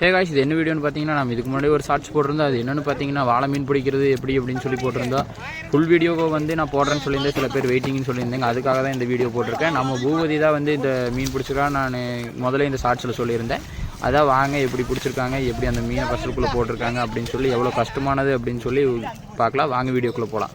Hey guys இது என்ன வீடியோன்னு பார்த்தீங்கன்னா நம்ம இதுக்கு முன்னாடி ஒரு ஷார்ட்ஸ் போட்டிருந்தோம். அது என்னென்னு பார்த்தீங்கன்னா வாழை மீன் பிடிக்கிறது எப்படி அப்படின்னு சொல்லி போட்டிருந்தோம். ஃபுல் வீடியோவை வந்து நான் போடுறேன்னு சொல்லியிருந்தேன். சில பேர் வெயிட்டிங்னு சொல்லியிருந்தேங்க. அதுக்காக தான் இந்த வீடியோ போட்டிருக்கேன். நம்ம பூபதி தான் வந்து இந்த மீன் பிடிச்சிருக்கா. நான் முதல்ல இந்த ஷார்ட்ஸில் சொல்லியிருந்தேன். அதான் வாங்க எப்படி பிடிச்சிருக்காங்க எப்படி அந்த மீனை ஃபஸ்ட்டுக்குள்ளே போட்டிருக்காங்க அப்படின்னு சொல்லி எவ்வளோ கஷ்டமானது அப்படின்னு சொல்லி பார்க்கலாம். வாங்க வீடியோக்குள்ளே போகலாம்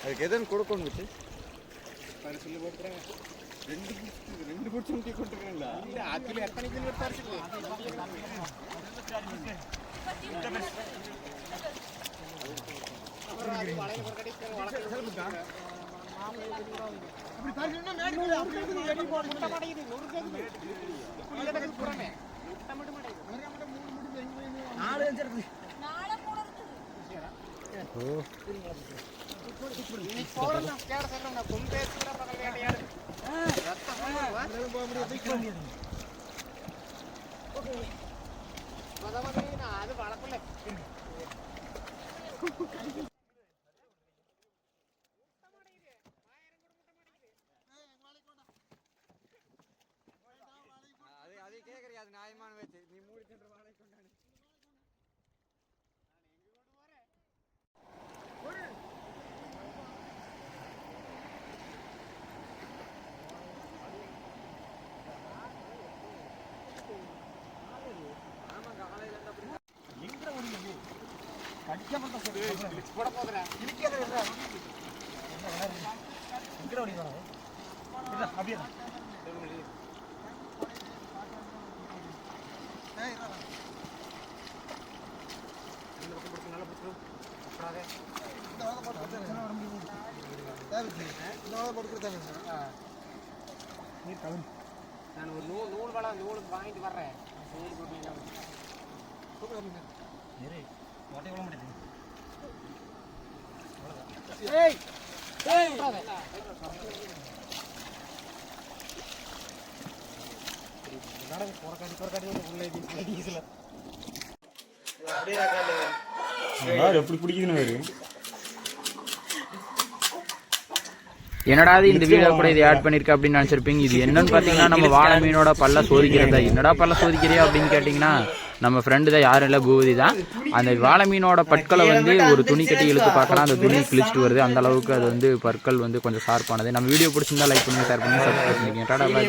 அதுக்கு எதுன்னு கொடுக்கணும் விட்டு சொல்லி போட்டுறேன் ரெண்டு ரெண்டு பிடிச்சி முட்டி கொண்டுக்கிறீங்களா இல்லை அதில் எத்தனை கிலோ தரிசிக்கல அது அதே கேட்குறியா அது நியாயமான வச்சு நீ மூடி சென்று வாழை நான் ஒரு நூல் நூல் வளம் நூல் வாங்கிட்டு வர்றேன். சரி எப்படி பிடிக்குதுன்னு என்னடா இது இந்த வீடியோ கூட இதை ஆட் பண்ணிருக்க அப்படின்னு நினைச்சிருப்பீங்க? இது என்னன்னு பாத்தீங்கன்னா நம்ம வாழை மீனோட பல்ல சோதிக்கிறதா. என்னடா பல்ல சோதிக்கிறியா அப்படின்னு கேட்டிங்கன்னா நம்ம ஃப்ரெண்டு தான் யாரும் இல்லை பூபதி தான். அந்த வாழை மீனோட பற்களை வந்து ஒரு துணி கட்டி இழுத்து பார்க்கலாம் அந்த துணி கிழிச்சிட்டு வருது. அந்த அளவுக்கு அது வந்து பற்கள் வந்து கொஞ்சம் ஷார்ப்பானது நம்ம வீடியோ பிடிச்சிருந்தா லைக் பண்ணுங்கள் ஷேர் பண்ணி சப்ஸ்கிரைப் பண்ணிக்கங்க. டாடா பாய்